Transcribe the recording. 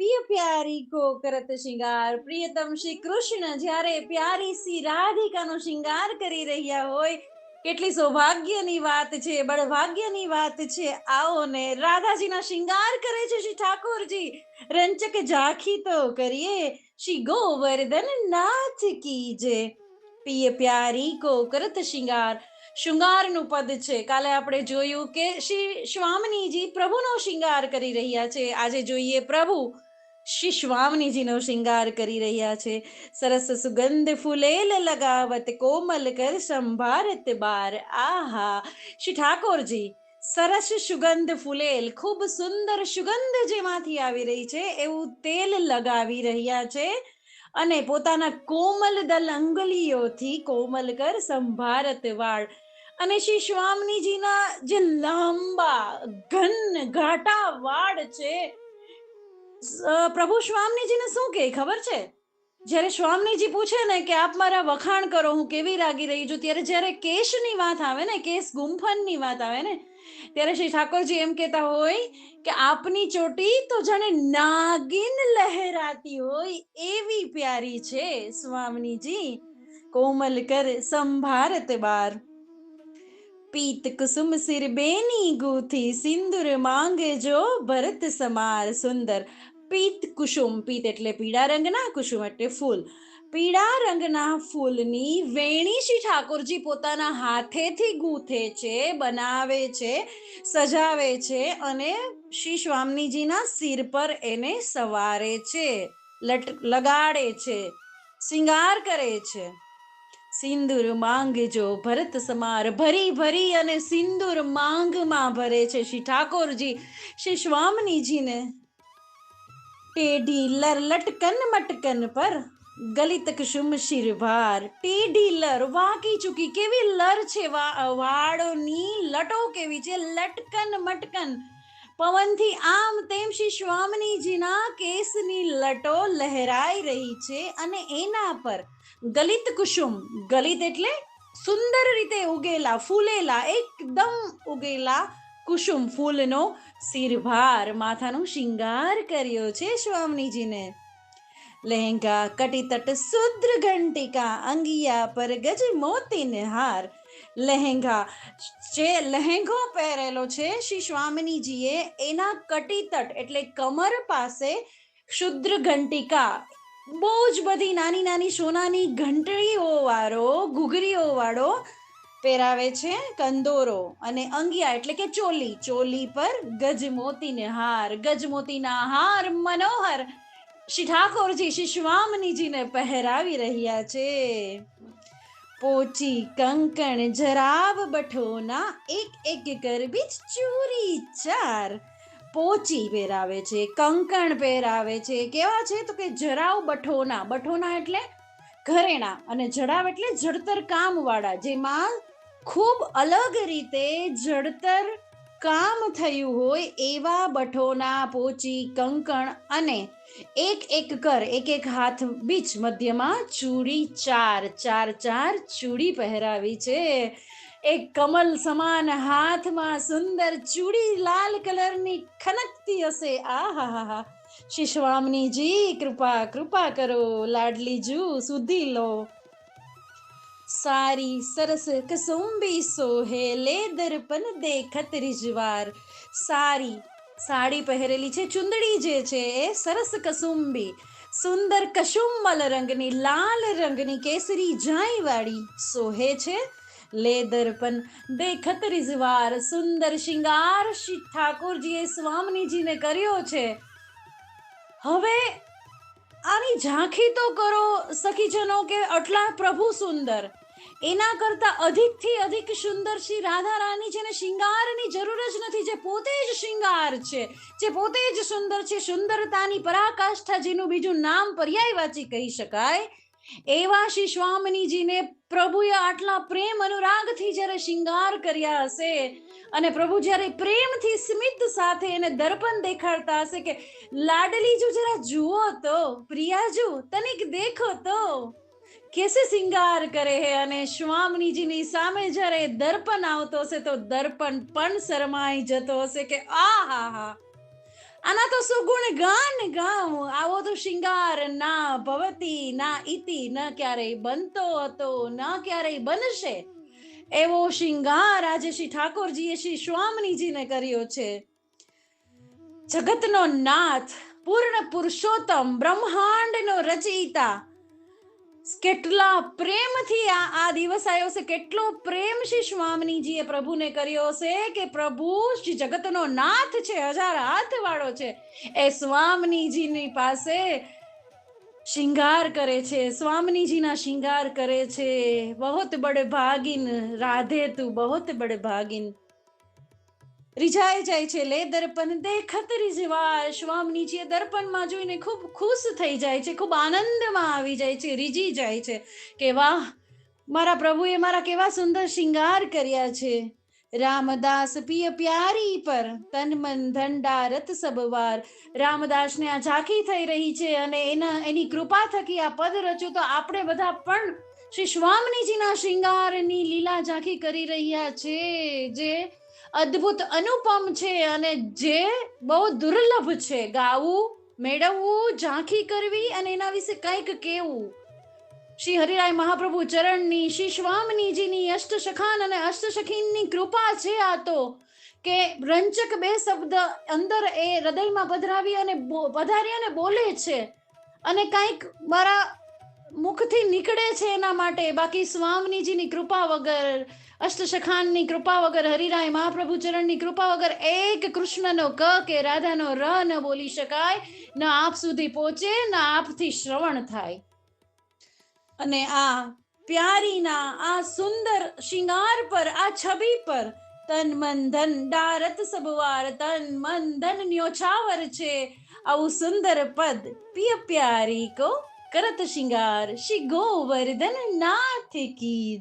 પ્રિય પ્યારી કો કરત શિંગાર, પ્રિયતમ શ્રી કૃષ્ણ જ્યારે પ્યારી સી રાધિકાનો શિંગાર કરી રહ્યા હોય, કેટલી સૌભાગ્યની વાત છે, બળભાગ્યની વાત છે. આવો ને રાધાજીના શિંગાર કરે છે શ્રી ઠાકોરજી. રંચક ઝાંખી તો કરીએ, શ્રી ગોવર્ધન નાથ કી જય. પ્રિય પ્યારી કો કરત શિંગાર, શૃંગારનું પદ છે. કાલે આપણે જોયું કે શ્રી સ્વામિનીજી પ્રભુનો શિંગાર કરી રહ્યા છે. આજે જોઈએ પ્રભુ શ્રી સ્વામિનીજીનો શિંગાર કરી રહ્યા છે. સરસ સુગંધ ફૂલેલ લગાવત કોમલ કર સંભારત બાર. આહા! શ્રી ઠાકોરજી, સરસ સુગંધ ફૂલેલ, ખૂબ સુંદર સુગંધ જેમાંથી આવી રહી છે, એવું તેલ લગાવી રહ્યા છે અને પોતાના કોમલ દલ અંગલીઓથી કોમલ કર સંભારત વાળ. અને શ્રી સ્વામીજીના જે લાંબા ઘન ઘાટા વાળ છે પ્રભુ સ્વામીજીને શું કહે? ખબર છે? જ્યારે સ્વામીજી પૂછે ને કે આપ મારા વખાણ કરો, હું કેવી રાગી રહી છું? ત્યારે જ્યારે કેશની વાત આવે ને, કેશ ગુંફનની વાત આવે ને, ત્યારે શ્રી ઠાકોરજી એમ કહેતા હોય કે આપની ચોટી તો જાણે નાગિન લહેરાતી હોય એવી પ્યારી છે સ્વામીજી. કોમલ કર સંભારત બાર. પીત કુસુમ સિર બેની ગૂથી સિંદુર માંગે જો ભરત સમાર સુંદર. પીત કુસુમ પીત એટલે પીળા રંગના કુસુમ એટલે ફૂલ. પીળા રંગના ફૂલની વેણી શ્રી ઠાકોરજી પોતાના હાથેથી ગૂંથે છે, બનાવે છે, સજાવે છે અને શ્રી સ્વામીજીના સિર પર એને સવારે છે, લટ, લગાડે છે, શિંગાર કરે છે. સિંદૂર માંગજો ભરત સમાર, ભરી ભરી અને સિંદૂર માંગમાં ભરે છે શ્રી ઠાકોરજી. શ્રી સ્વામિનીજીને ટેઢી લર લટકન મટકન પર ગલિત કુસુમ શિરભાર ટેઢી લર વાકી ચૂકી કેવી લર છે વાળોની લટો કેવી છે લટકન મટકન પવનથી આમ તેમ શ્રી સ્વામિનીજીના કેસની લટો લહેરાઈ રહી છે અને એના પર ગલિત કુસુમ ગલિત એટલે સુંદર રીતે ઉગેલા ફૂલેલા એકદમ ઉગેલા કુસુમ ફૂલનો શિરભાર માથાનો શિંગાર કર્યો છે સ્વામીજીને. લહેંગા, કટીતટ, શુદ્ર ઘંટિકા, અંગિયા પર ગજ મોતીને હાર. લહેંગા, જે લહેંગો પહેરેલો છે શ્રી સ્વામિનીજીએ એના કટીતટ એટલે કમર પાસે ક્ષુદ્ર ઘંટિકા. બહુ જ બધી નાની નાની સોનાની ઘંટડીઓ વાળો, ઘૂઘરીઓ વાળો પહેરાવે છે કંદોરો અને અંગિયા એટલે કે ચોલી. ચોલી પર ગજમોતીને હાર ગજમોતીના હાર મનોહર. શ્રી ઠાકોરજી શ્રી સ્વામિનીજીને પહેરાવી રહ્યા છે. પોચી કંકણ જરાબ બઠોના એક એક ગરબી ચોરી ચૂરી. પોચી પહેરાવે છે, કંકણ પહેરાવે છે. કેવા છે તો કે જરાવ બઠોના બઠોના એટલે ઘરેણા અને જડાવ એટલે જડતર કામ વાળા જેમાં ખૂબ અલગ રીતે જડતર કામ થયું હોય એવા બઠોના પોચી, કંકણ અને એક એક કર, એક એક હાથ બીચ મધ્યમાં ચૂડી ચાર ચાર ચાર ચૂડી પહેરાવી છે. એક કમલ સમાન હાથમાં સુંદર ચૂડી લાલ કલરની ખનકતી હશે. આ હા હા હા શિશ્વામનીજી, કૃપા કૃપા કરો. લાડલી જુ સુધી લો. સારી સરસ કસુંબી સોહે લે દર્પણ દેખત રિજવાર સારી સાડી પહેરેલી છે ચુંદડી જે છે એ સરસ કસુંબી સુંદર કશુંમલ રંગની લાલ રંગની કેસરી જાઈ વાળી સોહે છે લે દર્પણ દેખત રિઝવાર સુંદર શિંગાર શ્રી ઠાકોરજીએ સ્વામીજીને કર્યો છે હવે આની ઝાંખી તો કરો સખીજનો કે આટલા પ્રભુ સુંદર એના કરતા અધિકથી અધિક સુંદર શ્રી રાધા રાની છે ને શિંગારની જરૂર જ નથી. જે પોતે જ શિંગાર છે, જે પોતે જ સુંદર છે, સુંદરતાની પરાકાષ્ઠા જેનું બીજું નામ પર્યાયવાચી કહી શકાય. એવા શ્રી સ્વામિનીજીને પ્રભુએ આટલા પ્રેમ અનુરાગથી જ્યારે શિંગાર કર્યા હશે અને પ્રભુ જ્યારે પ્રેમથી સ્મિત સાથે એને દર્પણ દેખાડતા હશે કે લાડલી જો જરા જુઓ તો, પ્રિયાજુ, તનિક દેખો તો. કેસે સિંગાર કરે હે? અને સ્વામિનીજીની સામે જ્યારે દર્પણ આવતો હશે, તો દર્પણ પણ શરમાઈ જતો હશે કે આ હા હા આના તો સુગુણ ગાન ગાઉં. આવો તો શિંગાર, ના ભવતી, ના ઇતિ, ન ક્યારેય બનતો હતો, ન ક્યારેય બનશે. એવો શિંગાર આજે શ્રી ઠાકોરજીએ શ્રી સ્વામિનીજીને કર્યો છે. જગતનો નાથ, પૂર્ણ પુરુષોત્તમ, બ્રહ્માંડનો રચયિતા કેટલા પ્રેમથી આ આ દિવસ આવ્યો છે કેટલો પ્રેમ શ્રી સ્વામિનીજીએ પ્રભુને કર્યો છે કે પ્રભુ શ્રી જગતનો નાથ છે, હજાર હાથ વાળો છે. એ સ્વામિનીજીની પાસે શિંગાર કરે છે. સ્વામિનીજીના શિંગાર કરે છે. બહોત બડે ભાગીન રાધે તું, બહોત બડે ભાગીન રીઝાઈ જાય છે લે દર્પણ દેખત રીઝવા સ્વામીજીએ દર્પણમાં જોઈને ખૂબ ખુશ થઈ જાય છે, ખૂબ આનંદમાં આવી જાય છે, રીઝી જાય છે કે વાહ, મારા પ્રભુએ મારા કેવા સુંદર શિંગાર કર્યા છે. રામદાસ પિય પ્યારી પર, તન મન ધંડા રત સબવાર. રામદાસને આ ઝાંખી થઈ રહી છે અને એના, એની કૃપા થકી આ પદ રચ્યું તો આપણે બધા પણ શ્રી સ્વામિનીજીના શિંગારની લીલા ઝાંખી કરી રહ્યા છે. જે અદ્ભુત અનુપમ છે અને જે બહુ દુર્લભ છે. ગાવું, મેળવવું, ઝાંખી કરવી અને એના વિશે કંઈક કેવું શ્રી હરિરાય મહાપ્રભુ ચરણની, શ્રી સ્વામિનીજીની અષ્ટસખાન અને અષ્ટસખીનની કૃપા છે આ તો, કે રંચક બે શબ્દ અંદર એ હૃદયમાં પધરાવી અને પધારી અને બોલે છે. અને કંઈક મારા મુખથી નીકળે છે એના માટે. બાકી સ્વામિનીજીની કૃપા વગર અષ્ટશખાનની કૃપા વગર, હરિરાય મહાપ્રભુ ચરણની કૃપા વગર એક કૃષ્ણનો ક કે રાધાનો ર ન બોલી શકાય. ન આપ સુધી પહોંચે, ન આપથી શ્રવણ થાય. અને આ પ્યારીના, આ સુંદર શિંગાર પર, આ છબી પર તન મન ધન ડારત સબવાર, તન મન ધન ન્યોછાવર છે. આવું સુંદર પદ પિય પ્યારી કો કરત શિંગાર શ્રી ગોવર્ધન નાથ કી